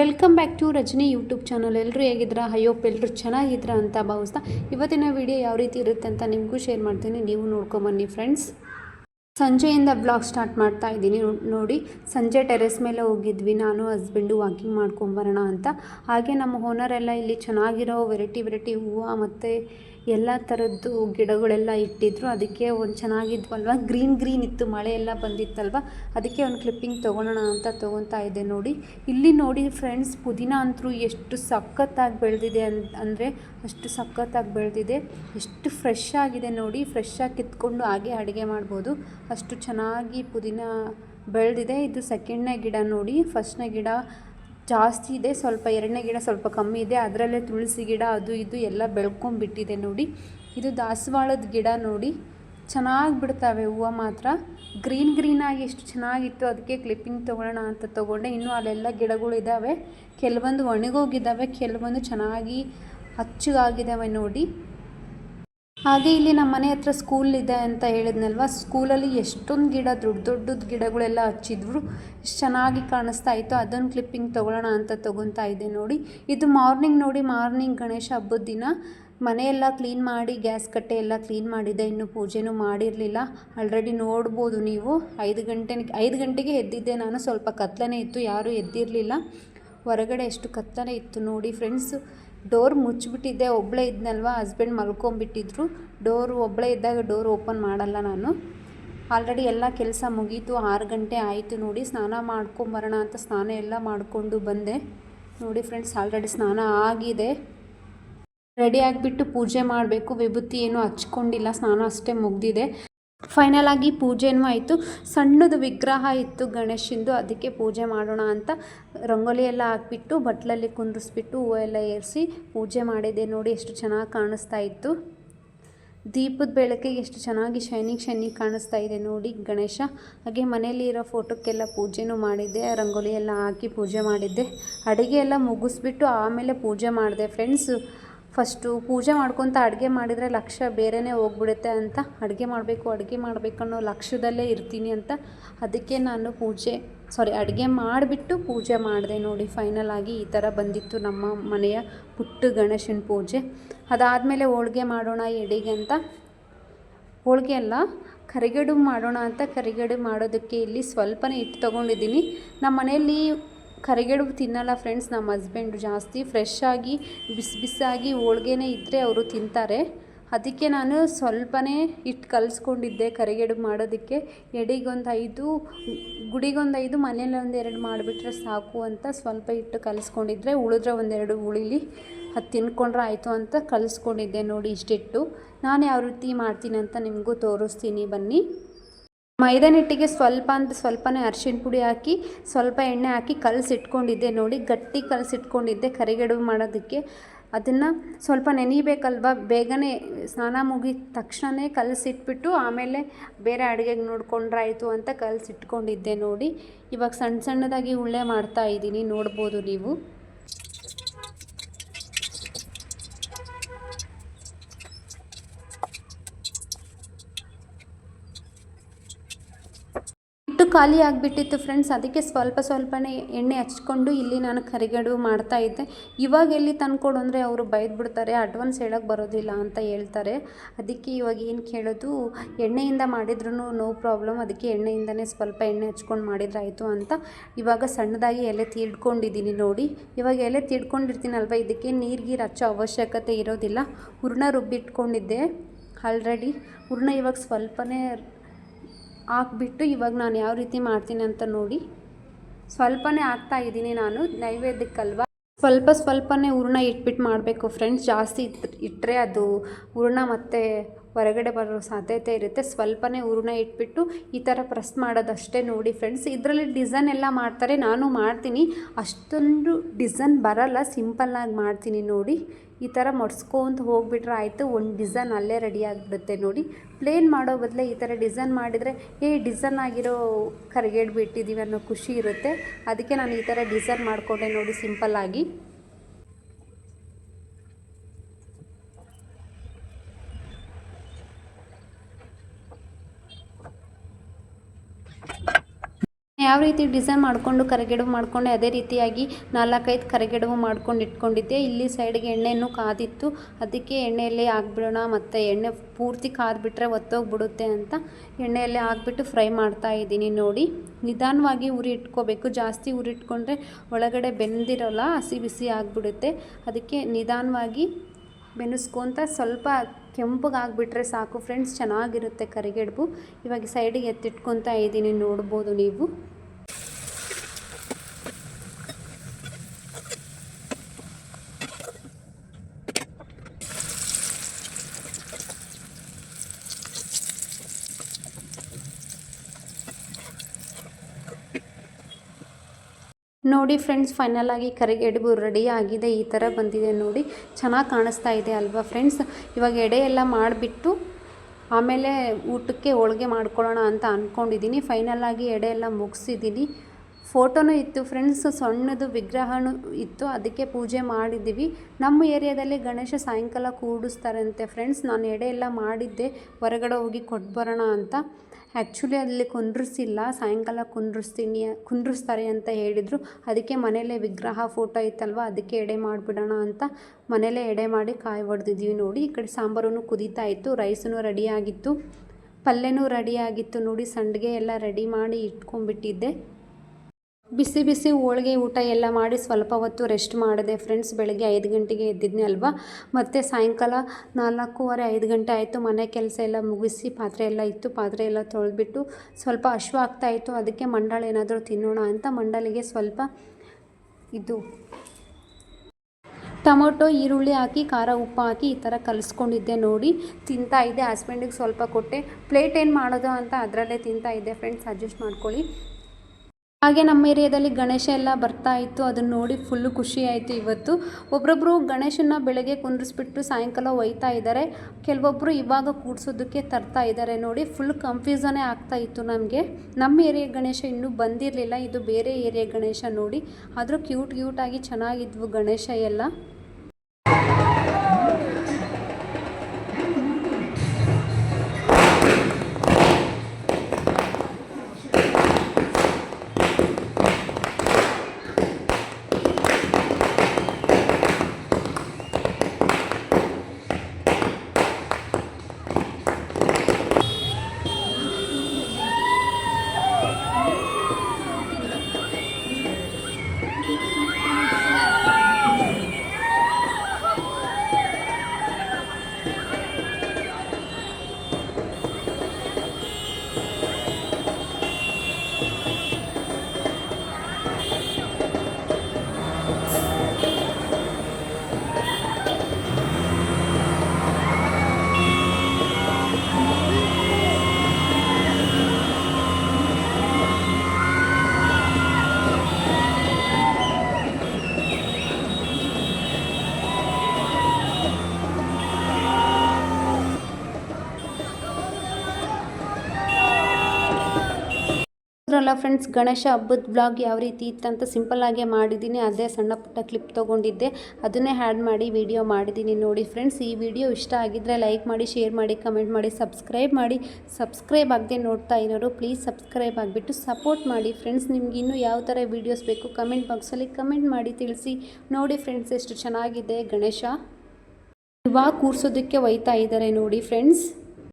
Welcome back to Rajani YouTube channel. ಎಲ್ಲರೂ ಹೇಗಿದ್ದೀರಾ? ಹೈಯೋಪ್ ಎಲ್ಲರೂ ಚೆನ್ನಾಗಿದ್ದೀರಾ ಅಂತ ಭಾವಿಸ್ತಾ. ಇವತ್ತಿನ ವಿಡಿಯೋ ಯಾವ ರೀತಿ ಇರುತ್ತೆ ಅಂತ ನಿಮಗೂ ಶೇರ್ ಮಾಡ್ತೀನಿ. ನೀವು ನೋಡ್ಕೊಂಬನ್ನಿ ಫ್ರೆಂಡ್ಸ್ ಸಂಜೆಯಿಂದ ಬ್ಲಾಗ್ ಸ್ಟಾರ್ಟ್ ಮಾಡ್ತಾ ಇದ್ದೀನಿ. ನೋಡಿ, ಸಂಜೆ ಟೆರೆಸ್ ಮೇಲೆ ಹೋಗಿದ್ವಿ. ನಾನು ಹಸ್ಬೆಂಡು ವಾಕಿಂಗ್ ಮಾಡ್ಕೊಂಬರೋಣ ಅಂತ. ಹಾಗೆ ನಮ್ಮ ಓನರೆಲ್ಲ ಇಲ್ಲಿ ಚೆನ್ನಾಗಿರೋ ವೆರೈಟಿ ವೆರೈಟಿ ಹೂವು ಮತ್ತು ಎಲ್ಲ ಥರದ್ದು ಗಿಡಗಳೆಲ್ಲ ಇಟ್ಟಿದ್ರು. ಅದಕ್ಕೆ ಒಂದು ಚೆನ್ನಾಗಿದ್ವಲ್ವ? ಗ್ರೀನ್ ಗ್ರೀನ್ ಇತ್ತು. ಮಳೆ ಎಲ್ಲ ಬಂದಿತ್ತಲ್ವ? ಅದಕ್ಕೆ ಒಂದು ಕ್ಲಿಪ್ಪಿಂಗ್ ತೊಗೊಳೋಣ ಅಂತ ತೊಗೊತಾ ಇದ್ದೆ. ನೋಡಿ, ಇಲ್ಲಿ ನೋಡಿ ಫ್ರೆಂಡ್ಸ್ ಪುದೀನ ಅಂತೂ ಎಷ್ಟು ಸಖತ್ತಾಗಿ ಬೆಳೆದಿದೆ ಅನ್ ಅಂದರೆ ಅಷ್ಟು ಸಖತ್ತಾಗಿ ಬೆಳೆದಿದೆ. ಎಷ್ಟು ಫ್ರೆಶ್ ಆಗಿದೆ ನೋಡಿ. ಫ್ರೆಶ್ ಆಗಿ ಕಿತ್ಕೊಂಡು ಹಾಗೆ ಅಡುಗೆ ಮಾಡ್ಬೋದು. ಅಷ್ಟು ಚೆನ್ನಾಗಿ ಪುದೀನ ಬೆಳೆದಿದೆ. ಇದು ಸೆಕೆಂಡ್ನೇ ಗಿಡ ನೋಡಿ. ಫಸ್ಟ್ನೇ ಗಿಡ ಜಾಸ್ತಿ ಇದೆ. ಸ್ವಲ್ಪ ಎರಡನೇ ಗಿಡ ಸ್ವಲ್ಪ ಕಮ್ಮಿ ಇದೆ. ಅದರಲ್ಲೇ ತುಳಸಿ ಗಿಡ, ಅದು ಇದು ಎಲ್ಲ ಬೆಳ್ಕೊಂಬಿಟ್ಟಿದೆ ನೋಡಿ. ಇದು ದಾಸವಾಳದ ಗಿಡ ನೋಡಿ. ಚೆನ್ನಾಗಿ ಬಿಡ್ತಾವೆ ಹೂವು ಮಾತ್ರ. ಗ್ರೀನ್ ಗ್ರೀನಾಗಿ ಎಷ್ಟು ಚೆನ್ನಾಗಿತ್ತು. ಅದಕ್ಕೆ ಕ್ಲಿಪ್ಪಿಂಗ್ ತೊಗೊಳ್ಳೋಣ ಅಂತ ತೊಗೊಂಡೆ. ಇನ್ನೂ ಅಲ್ಲೆಲ್ಲ ಗಿಡಗಳಿದ್ದಾವೆ ಕೆಲವೊಂದು ಒಣಗೋಗಿದ್ದಾವೆ ಕೆಲವೊಂದು ಚೆನ್ನಾಗಿ ಹಚ್ಚಗಾಗಿದ್ದಾವೆ ನೋಡಿ. ಹಾಗೆ ಇಲ್ಲಿ ನಮ್ಮ ಮನೆ ಹತ್ರ ಸ್ಕೂಲ್ ಇದೆ ಅಂತ ಹೇಳಿದ್ನಲ್ವ? ಸ್ಕೂಲಲ್ಲಿ ಎಷ್ಟೊಂದು ಗಿಡ, ದೊಡ್ಡ ದೊಡ್ಡದ ಗಿಡಗಳೆಲ್ಲ ಹಚ್ಚಿದ್ರು. ಎಷ್ಟು ಚೆನ್ನಾಗಿ ಕಾಣಿಸ್ತಾ ಇತ್ತು. ಅದೊಂದು ಕ್ಲಿಪ್ಪಿಂಗ್ ತೊಗೊಳ್ಳೋಣ ಅಂತ ತೊಗೊತಾ ಇದ್ದೆ ನೋಡಿ. ಇದು ಮಾರ್ನಿಂಗ್ ನೋಡಿ ಮಾರ್ನಿಂಗ್ ಗಣೇಶ ಹಬ್ಬದ ದಿನ. ಮನೆಯೆಲ್ಲ ಕ್ಲೀನ್ ಮಾಡಿ ಗ್ಯಾಸ್ ಕಟ್ಟೆ ಎಲ್ಲ ಕ್ಲೀನ್ ಮಾಡಿದೆ. ಇನ್ನು ಪೂಜೆನೂ ಮಾಡಿರಲಿಲ್ಲ. ಆಲ್ರೆಡಿ ನೋಡ್ಬೋದು ನೀವು. ಐದು ಗಂಟೆ ಐದು ಗಂಟೆಗೆ ಎದ್ದಿದ್ದೆ ನಾನು. ಸ್ವಲ್ಪ ಕತ್ತಲೇ ಇತ್ತು. ಯಾರೂ ಎದ್ದಿರಲಿಲ್ಲ. ಹೊರಗಡೆ ಎಷ್ಟು ಕತ್ತಲೇ ಇತ್ತು ನೋಡಿ ಫ್ರೆಂಡ್ಸು ಡೋರ್ ಮುಚ್ಚಿಬಿಟ್ಟಿದ್ದೆ ಒಬ್ಬಳೇ ಇದ್ನಲ್ವ, ಹಸ್ಬೆಂಡ್ ಮಲ್ಕೊಂಬಿಟ್ಟಿದ್ರು. ಡೋರ್ ಒಬ್ಬಳೇ ಇದ್ದಾಗ ಡೋರ್ ಓಪನ್ ಮಾಡಲ್ಲ ನಾನು. ಆಲ್ರೆಡಿ ಎಲ್ಲ ಕೆಲಸ ಮುಗೀತು, ಆರು ಗಂಟೆ ಆಯಿತು ನೋಡಿ, ಸ್ನಾನ ಮಾಡ್ಕೊಂಬರೋಣ ಅಂತ ಸ್ನಾನ ಎಲ್ಲ ಮಾಡಿಕೊಂಡು ಬಂದೆ. ನೋಡಿ ಫ್ರೆಂಡ್ಸ್, ಆಲ್ರೆಡಿ ಸ್ನಾನ ಆಗಿದೆ. ರೆಡಿ ಆಗಿಬಿಟ್ಟು ಪೂಜೆ ಮಾಡಬೇಕು, ವಿಭೂತಿ ಏನೂ ಹಚ್ಕೊಂಡಿಲ್ಲ, ಸ್ನಾನ ಅಷ್ಟೇ ಮುಗ್ದಿದೆ. ಫೈನಲ್ ಆಗಿ ಪೂಜೆನೂ ಆಯಿತು. ಸಣ್ಣದು ವಿಗ್ರಹ ಇತ್ತು ಗಣೇಶಂದು, ಅದಕ್ಕೆ ಪೂಜೆ ಮಾಡೋಣ ಅಂತ ರಂಗೋಲಿ ಎಲ್ಲ ಹಾಕ್ಬಿಟ್ಟು, ಬಟ್ಲಲ್ಲಿ ಕುಂದಿಸ್ಬಿಟ್ಟು ಹೂವು ಎಲ್ಲ ಏರಿಸಿ ಪೂಜೆ ಮಾಡಿದೆ. ನೋಡಿ ಎಷ್ಟು ಚೆನ್ನಾಗಿ ಕಾಣಿಸ್ತಾ ಇತ್ತು. ದೀಪದ ಬೆಳಕಿಗೆ ಎಷ್ಟು ಚೆನ್ನಾಗಿ ಶೈನಿಂಗ್ ಶೈನಿಂಗ್ ಕಾಣಿಸ್ತಾ ಇದೆ ನೋಡಿ ಗಣೇಶ. ಹಾಗೆ ಮನೆಯಲ್ಲಿ ಇರೋ ಫೋಟೋಕ್ಕೆಲ್ಲ ಪೂಜೆನೂ ಮಾಡಿದ್ದೆ. ರಂಗೋಲಿ ಎಲ್ಲ ಹಾಕಿ ಪೂಜೆ ಮಾಡಿದ್ದೆ. ಅಡುಗೆ ಎಲ್ಲ ಮುಗಿಸ್ಬಿಟ್ಟು ಆಮೇಲೆ ಪೂಜೆ ಮಾಡಿದೆ. ಫ್ರೆಂಡ್ಸು ಫಸ್ಟು ಪೂಜೆ ಮಾಡ್ಕೊತ ಅಡುಗೆ ಮಾಡಿದರೆ ಲಕ್ಷ ಬೇರೆಯೇ ಹೋಗ್ಬಿಡುತ್ತೆ ಅಂತ. ಅಡುಗೆ ಮಾಡಬೇಕು ಅಡುಗೆ ಮಾಡಬೇಕು ಅನ್ನೋ ಲಕ್ಷ್ಯದಲ್ಲೇ ಇರ್ತೀನಿ ಅಂತ. ಅದಕ್ಕೆ ನಾನು ಪೂಜೆ ಸಾರಿ ಅಡುಗೆ ಮಾಡಿಬಿಟ್ಟು ಪೂಜೆ ಮಾಡಿದೆ ನೋಡಿ ಫೈನಲ್ ಆಗಿ ಈ ಥರ ಬಂದಿತ್ತು ನಮ್ಮ ಮನೆಯ ಪುಟ್ಟ ಗಣೇಶನ ಪೂಜೆ. ಅದಾದಮೇಲೆ ಹೋಳಿಗೆ ಮಾಡೋಣ, ಎಡೆಗೆ ಅಂತ. ಹೋಳಿಗೆ ಅಲ್ಲ ಕರಿಗಡು ಮಾಡೋಣ ಅಂತ ಕರಿಗಡು ಮಾಡೋದಕ್ಕೆ ಇಲ್ಲಿ ಸ್ವಲ್ಪನೇ ಹಿಟ್ಟು ತೊಗೊಂಡಿದ್ದೀನಿ. ನಮ್ಮ ಮನೆಯಲ್ಲಿ ಕರಿಗಡುಬು ತಿನ್ನಲ್ಲ ಫ್ರೆಂಡ್ಸ್ ನಮ್ಮ ಹಸ್ಬೆಂಡು ಜಾಸ್ತಿ ಫ್ರೆಶ್ ಆಗಿ, ಬಿಸಿ ಬಿಸಾಗಿ ಹೋಳ್ಗೆನೇ ಇದ್ದರೆ ಅವರು ತಿಂತಾರೆ. ಅದಕ್ಕೆ ನಾನು ಸ್ವಲ್ಪನೇ ಹಿಟ್ಟು ಕಲಿಸ್ಕೊಂಡಿದ್ದೆ ಕರಿಗಡುಬು ಮಾಡೋದಕ್ಕೆ. ಎಡಿಗೊಂದು ಐದು, ಗುಡಿಗೊಂದು ಐದು, ಮನೇಲಿ ಒಂದು ಎರಡು ಮಾಡಿಬಿಟ್ರೆ ಸಾಕು ಅಂತ ಸ್ವಲ್ಪ ಹಿಟ್ಟು ಕಲಿಸ್ಕೊಂಡಿದ್ರೆ ಉಳಿದ್ರೆ ಒಂದೆರಡು ಉಳಿಲಿ ಅದು ತಿನ್ಕೊಂಡ್ರೆ ಆಯಿತು ಅಂತ ಕಲಿಸ್ಕೊಂಡಿದ್ದೆ ನೋಡಿ ಇಷ್ಟಿಟ್ಟು. ನಾನು ಯಾವ ರೀತಿ ಮಾಡ್ತೀನಿ ಅಂತ ನಿಮಗೂ ತೋರಿಸ್ತೀನಿ ಬನ್ನಿ. ಮೈದಾ ಹಿಟ್ಟಿಗೆ ಸ್ವಲ್ಪ ಅಂತ ಸ್ವಲ್ಪನೇ ಅರಿಶಿಣ ಪುಡಿ ಹಾಕಿ, ಸ್ವಲ್ಪ ಎಣ್ಣೆ ಹಾಕಿ ಕಲಸಿಟ್ಕೊಂಡಿದ್ದೆ ನೋಡಿ, ಗಟ್ಟಿ ಕಲಸಿಟ್ಕೊಂಡಿದ್ದೆ ಕರಿಗಡುಬು ಮಾಡೋದಕ್ಕೆ. ಅದನ್ನು ಸ್ವಲ್ಪ ನೆನಿಬೇಕಲ್ವ? ಬೇಗನೆ ಸ್ನಾನ ಮುಗಿದ ತಕ್ಷಣವೇ ಕಲಸಿಟ್ಬಿಟ್ಟು ಆಮೇಲೆ ಬೇರೆ ಅಡುಗೆಗೆ ನೋಡ್ಕೊಂಡ್ರಾಯಿತು ಅಂತ ಕಲಸಿಟ್ಕೊಂಡಿದ್ದೆ ನೋಡಿ. ಇವಾಗ ಸಣ್ಣ ಸಣ್ಣದಾಗಿ ಉಳ್ಳೆ ಮಾಡ್ತಾ ಇದ್ದೀನಿ, ನೋಡ್ಬೋದು ನೀವು ಹಿಟ್ಟು ಖಾಲಿ ಆಗಿಬಿಟ್ಟಿತ್ತು ಫ್ರೆಂಡ್ಸ್ ಅದಕ್ಕೆ ಸ್ವಲ್ಪ ಸ್ವಲ್ಪನೇ ಎಣ್ಣೆ ಹಚ್ಕೊಂಡು ಇಲ್ಲಿ ನಾನು ಕರಿಗಡು ಮಾಡ್ತಾ ಇದ್ದೆ. ಇವಾಗ ಎಲ್ಲಿ ತಂದ್ಕೊಡು ಅಂದರೆ ಅವರು ಬೈದ್ಬಿಡ್ತಾರೆ. ಅಡ್ವಾನ್ಸ್ ಹೇಳೋಕ್ಕೆ ಬರೋದಿಲ್ಲ ಅಂತ ಹೇಳ್ತಾರೆ. ಅದಕ್ಕೆ ಇವಾಗ ಏನು ಕೇಳೋದು? ಎಣ್ಣೆಯಿಂದ ಮಾಡಿದ್ರೂ ನೋ ಪ್ರಾಬ್ಲಮ್ ಅದಕ್ಕೆ ಎಣ್ಣೆಯಿಂದನೇ ಸ್ವಲ್ಪ ಎಣ್ಣೆ ಹಚ್ಕೊಂಡು ಮಾಡಿದ್ರಾಯಿತು ಅಂತ. ಇವಾಗ ಸಣ್ಣದಾಗಿ ಎಲೆ ತೀಡ್ಕೊಂಡಿದ್ದೀನಿ ನೋಡಿ. ಇವಾಗ ಎಲೆ ತೀಡ್ಕೊಂಡಿರ್ತೀನಲ್ವ? ಇದಕ್ಕೆ ನೀರು ಹಚ್ಚೋ ಅವಶ್ಯಕತೆ ಇರೋದಿಲ್ಲ. ಹೂರ್ಣ ರುಬ್ಬಿಟ್ಕೊಂಡಿದ್ದೆ. ಆಲ್ರೆಡಿ ಹೂರ್ಣ ಇವಾಗ ಸ್ವಲ್ಪನೇ ಹಾಕ್ಬಿಟ್ಟು ಇವಾಗ ನಾನು ಯಾವ ರೀತಿ ಮಾಡ್ತೀನಿ ಅಂತ ನೋಡಿ. ಸ್ವಲ್ಪನೇ ಹಾಕ್ತಾ ಇದ್ದೀನಿ ನಾನು ನೈವೇದ್ಯಕ್ಕಲ್ವ. ಸ್ವಲ್ಪ ಸ್ವಲ್ಪನೇ ಹೂರ್ಣ ಇಟ್ಬಿಟ್ಟು ಮಾಡಬೇಕು ಫ್ರೆಂಡ್ಸ್. ಜಾಸ್ತಿ ಇಟ್ ಇಟ್ಟರೆ ಅದು ಹೂರ್ಣ ಮತ್ತು ಹೊರಗಡೆ ಬರೋ ಸಾಧ್ಯತೆ ಇರುತ್ತೆ. ಸ್ವಲ್ಪನೇ ಹೂರ್ಣ ಇಟ್ಬಿಟ್ಟು ಈ ಥರ ಪ್ರೆಸ್ ಮಾಡೋದಷ್ಟೇ ನೋಡಿ ಫ್ರೆಂಡ್ಸ್. ಇದರಲ್ಲಿ ಡಿಸೈನ್ ಎಲ್ಲ ಮಾಡ್ತಾರೆ. ನಾನು ಮಾಡ್ತೀನಿ. ಅಷ್ಟೊಂದು ಡಿಸೈನ್ ಬರಲ್ಲ. ಸಿಂಪಲ್ಲಾಗಿ ಮಾಡ್ತೀನಿ ನೋಡಿ. ಈ ಥರ ಮಡ್ಸ್ಕೊಂತ ಹೋಗಿಬಿಟ್ರೆ ಆಯಿತು, ಒಂದು ಡಿಸೈನ್ ಅಲ್ಲೇ ರೆಡಿ ಆಗಿಬಿಡುತ್ತೆ ನೋಡಿ. ಪ್ಲೇನ್ ಮಾಡೋ ಬದಲೇ ಈ ಥರ ಡಿಸೈನ್ ಮಾಡಿದರೆ, ಏ ಡಿಸೈನ್ ಆಗಿರೋ ಕರಿಗೇಡು ಬಿಟ್ಟಿದ್ದೀವಿ ಅನ್ನೋ ಖುಷಿ ಇರುತ್ತೆ. ಅದಕ್ಕೆ ನಾನು ಈ ಥರ ಡಿಸೈನ್ ಮಾಡಿಕೊಂಡೆ ನೋಡಿ ಸಿಂಪಲ್ಲಾಗಿ ಯಾವ ರೀತಿ ಡಿಸೈನ್ ಮಾಡಿಕೊಂಡು ಕರಿಗಡುಬು ಮಾಡಿಕೊಂಡೆ, ಅದೇ ರೀತಿಯಾಗಿ ನಾಲ್ಕೈದು ಕರಿಗಡುಬು ಮಾಡ್ಕೊಂಡು ಇಟ್ಕೊಂಡಿದ್ದೆ. ಇಲ್ಲಿ ಸೈಡ್ಗೆ ಎಣ್ಣೆಯನ್ನು ಕಾದಿತ್ತು. ಅದಕ್ಕೆ ಎಣ್ಣೆಯಲ್ಲಿ ಹಾಕ್ಬಿಡೋಣ, ಮತ್ತು ಎಣ್ಣೆ ಪೂರ್ತಿ ಕಾದ್ಬಿಟ್ರೆ ಒತ್ತೋಗ್ಬಿಡುತ್ತೆ ಅಂತ ಎಣ್ಣೆಯಲ್ಲಿ ಹಾಕ್ಬಿಟ್ಟು ಫ್ರೈ ಮಾಡ್ತಾ ಇದ್ದೀನಿ ನೋಡಿ. ನಿಧಾನವಾಗಿ ಉರಿ ಇಟ್ಕೋಬೇಕು. ಜಾಸ್ತಿ ಉರಿ ಇಟ್ಕೊಂಡ್ರೆ ಒಳಗಡೆ ಬೆಂದಿರೋಲ್ಲ, ಹಸಿ ಬಿಸಿ ಆಗಿಬಿಡುತ್ತೆ. ಅದಕ್ಕೆ ನಿಧಾನವಾಗಿ ಬೆನೆಸ್ಕೊತ ಸ್ವಲ್ಪ ಕೆಂಪಗೆ ಆಗಿಬಿಟ್ರೆ ಸಾಕು ಫ್ರೆಂಡ್ಸ್. ಚೆನ್ನಾಗಿರುತ್ತೆ ಕರಿಗಡುಬು ಇವಾಗ ಸೈಡಿಗೆ ಎತ್ತಿಟ್ಕೊತಾ ಇದ್ದೀನಿ, ನೋಡ್ಬೋದು ನೀವು. ನೋಡಿ ಫ್ರೆಂಡ್ಸ್ ಫೈನಲ್ ಆಗಿ ಕರಿಗೆಡುಬು ರೆಡಿ ಆಗಿದೆ. ಈ ಥರ ಬಂದಿದೆ ನೋಡಿ. ಚೆನ್ನಾಗಿ ಕಾಣಿಸ್ತಾ ಇದೆ ಅಲ್ವಾ ಫ್ರೆಂಡ್ಸ್? ಇವಾಗ ಎಡೆ ಎಲ್ಲ ಮಾಡಿಬಿಟ್ಟು ಆಮೇಲೆ ಊಟಕ್ಕೆ ಹೋಳಿಗೆ ಮಾಡ್ಕೊಳ್ಳೋಣ ಅಂತ ಅಂದ್ಕೊಂಡಿದ್ದೀನಿ ಫೈನಲ್ ಆಗಿ ಎಡೆ ಎಲ್ಲ ಮುಗಿಸಿದ್ದೀನಿ. ಫೋಟೋನೂ ಇತ್ತು, ಫ್ರೆಂಡ್ಸ್ ಸಣ್ಣದು ವಿಗ್ರಹನೂ ಇತ್ತು, ಅದಕ್ಕೆ ಪೂಜೆ ಮಾಡಿದ್ದೀವಿ. ನಮ್ಮ ಏರಿಯಾದಲ್ಲಿ ಗಣೇಶ ಸಾಯಂಕಾಲ ಕೂಡಿಸ್ತಾರಂತೆ ಫ್ರೆಂಡ್ಸ್. ನಾನು ಎಡೆ ಎಲ್ಲ ಮಾಡಿದ್ದೆ, ಹೊರಗಡೆ ಹೋಗಿ ಕೊಟ್ಟು ಬರೋಣ ಅಂತ. ಆ್ಯಕ್ಚುಲಿ ಅಲ್ಲಿ ಕುಂದ್ರಿಸಿಲ್ಲ, ಸಾಯಂಕಾಲ ಕುಂದ್ರಿಸ್ತೀನಿ, ಕುಂದ್ರಿಸ್ತಾರೆ ಅಂತ ಹೇಳಿದರು. ಅದಕ್ಕೆ ಮನೇಲೇ ವಿಗ್ರಹ ಫೋಟೋ ಇತ್ತಲ್ವ, ಅದಕ್ಕೆ ಎಡೆ ಮಾಡಿಬಿಡೋಣ ಅಂತ ಮನೇಲೇ ಎಡೆ ಮಾಡಿ ಕಾಯಿ ಹೊಡೆದಿದ್ದೀವಿ ನೋಡಿ. ಈ ಕಡೆ ಸಾಂಬಾರೂ ಕುದೀತಾ ಇತ್ತು ರೈಸೂ ರೆಡಿಯಾಗಿತ್ತು ಪಲ್ಯನೂ ರೆಡಿಯಾಗಿತ್ತು ನೋಡಿ, ಸಂಡಿಗೆ ಎಲ್ಲ ರೆಡಿ ಮಾಡಿ ಇಟ್ಕೊಂಡ್ಬಿಟ್ಟಿದ್ದೆ. ಬಿಸಿ ಬಿಸಿ ಹೋಳಿಗೆ ಊಟ ಎಲ್ಲ ಮಾಡಿ ಸ್ವಲ್ಪ ಹೊತ್ತು ರೆಸ್ಟ್ ಮಾಡಿದೆ ಫ್ರೆಂಡ್ಸ್ ಬೆಳಗ್ಗೆ ಐದು ಗಂಟೆಗೆ ಎದ್ದಿದ್ನಿ ಅಲ್ವಾ? ಮತ್ತು ಸಾಯಂಕಾಲ ನಾಲ್ಕೂವರೆ ಐದು ಗಂಟೆ ಆಯಿತು, ಮನೆ ಕೆಲಸ ಎಲ್ಲ ಮುಗಿಸಿ ಪಾತ್ರೆ ಎಲ್ಲ ಇತ್ತು, ಪಾತ್ರೆ ಎಲ್ಲ ತೊಳೆದ್ಬಿಟ್ಟು ಸ್ವಲ್ಪ ಹಶ್ವ ಆಗ್ತಾಯಿತ್ತು ಅದಕ್ಕೆ ಮಂಡಳ ಏನಾದರೂ ತಿನ್ನೋಣ ಅಂತ ಮಂಡಳಿಗೆ ಸ್ವಲ್ಪ ಇದು ಟೊಮೊಟೊ, ಈರುಳ್ಳಿ ಹಾಕಿ, ಖಾರ ಉಪ್ಪು ಹಾಕಿ ಈ ಥರ ಕಲಿಸ್ಕೊಂಡಿದ್ದೆ ನೋಡಿ. ತಿಂತಾ ಇದ್ದೆ ಹಸ್ಬೆಂಡಿಗೆ ಸ್ವಲ್ಪ ಕೊಟ್ಟೆ. ಪ್ಲೇಟ್ ಏನು ಮಾಡೋದು ಅಂತ ಅದರಲ್ಲೇ ತಿಂತಾ ಇದ್ದೆ. ಫ್ರೆಂಡ್ಸ್ ಅಡ್ಜಸ್ಟ್ ಮಾಡ್ಕೊಳ್ಳಿ. ಹಾಗೆ ನಮ್ಮ ಏರಿಯಾದಲ್ಲಿ ಗಣೇಶ ಎಲ್ಲ ಬರ್ತಾ ಇತ್ತು, ಅದನ್ನು ನೋಡಿ ಫುಲ್ಲು ಖುಷಿ ಆಯಿತು ಇವತ್ತು. ಒಬ್ಬೊಬ್ಬರು ಗಣೇಶನ ಬೆಳಗ್ಗೆ ಕುಂದಿರಿಸ್ಬಿಟ್ಟು ಸಾಯಂಕಾಲ ಒಯ್ತಾ ಇದ್ದಾರೆ ಕೆಲವೊಬ್ಬರು ಇವಾಗ ಕೂಡ್ಸೋದಕ್ಕೆ ತರ್ತಾ ಇದ್ದಾರೆ ನೋಡಿ ಫುಲ್ ಕನ್ಫ್ಯೂಸನೇ ಆಗ್ತಾ ಇತ್ತು ನಮಗೆ. ನಮ್ಮ ಏರಿಯಾ ಗಣೇಶ ಇನ್ನೂ ಬಂದಿರಲಿಲ್ಲ. ಇದು ಬೇರೆ ಏರಿಯಾ ಗಣೇಶ ನೋಡಿ. ಆದರೂ ಕ್ಯೂಟ್ ಕ್ಯೂಟಾಗಿ ಚೆನ್ನಾಗಿದ್ವು ಗಣೇಶ ಎಲ್ಲ. ನೋಡಿದ್ರಲ್ಲ ಫ್ರೆಂಡ್ಸ್, ಗಣೇಶ ಹಬ್ಬದ ಬ್ಲಾಗ್ ಯಾವ ರೀತಿ ಇತ್ತಂತ ಸಿಂಪಲ್ಲಾಗೆ ಮಾಡಿದ್ದೀನಿ. ಅದೇ ಸಣ್ಣ ಪುಟ್ಟ ಕ್ಲಿಪ್ ತೊಗೊಂಡಿದ್ದೆ. ಅದನ್ನೇ ಹ್ಯಾಡ್ ಮಾಡಿ ವಿಡಿಯೋ ಮಾಡಿದ್ದೀನಿ ನೋಡಿ ಫ್ರೆಂಡ್ಸ್ ಈ ವಿಡಿಯೋ ಇಷ್ಟ ಆಗಿದ್ದರೆ ಲೈಕ್ ಮಾಡಿ ಶೇರ್ ಮಾಡಿ ಕಮೆಂಟ್ ಮಾಡಿ ಸಬ್ಸ್ಕ್ರೈಬ್ ಮಾಡಿ. ಸಬ್ಸ್ಕ್ರೈಬ್ ಆಗದೆ ನೋಡ್ತಾ ಇರೋರು ಪ್ಲೀಸ್ ಸಬ್ಸ್ಕ್ರೈಬ್ ಆಗಿಬಿಟ್ಟು ಸಪೋರ್ಟ್ ಮಾಡಿ ಫ್ರೆಂಡ್ಸ್ ನಿಮ್ಗೆ ಇನ್ನೂ ಯಾವ ಥರ ವೀಡಿಯೋಸ್ ಬೇಕು ಕಮೆಂಟ್ ಬಾಕ್ಸಲ್ಲಿ ಕಮೆಂಟ್ ಮಾಡಿ ತಿಳಿಸಿ. ನೋಡಿ ಫ್ರೆಂಡ್ಸ್ ಎಷ್ಟು ಚೆನ್ನಾಗಿದೆ ಗಣೇಶ. ಇವಾಗ ಕೂರಿಸೋದಕ್ಕೆ ಒಯ್ತಾ ಇದ್ದಾರೆ ನೋಡಿ ಫ್ರೆಂಡ್ಸ್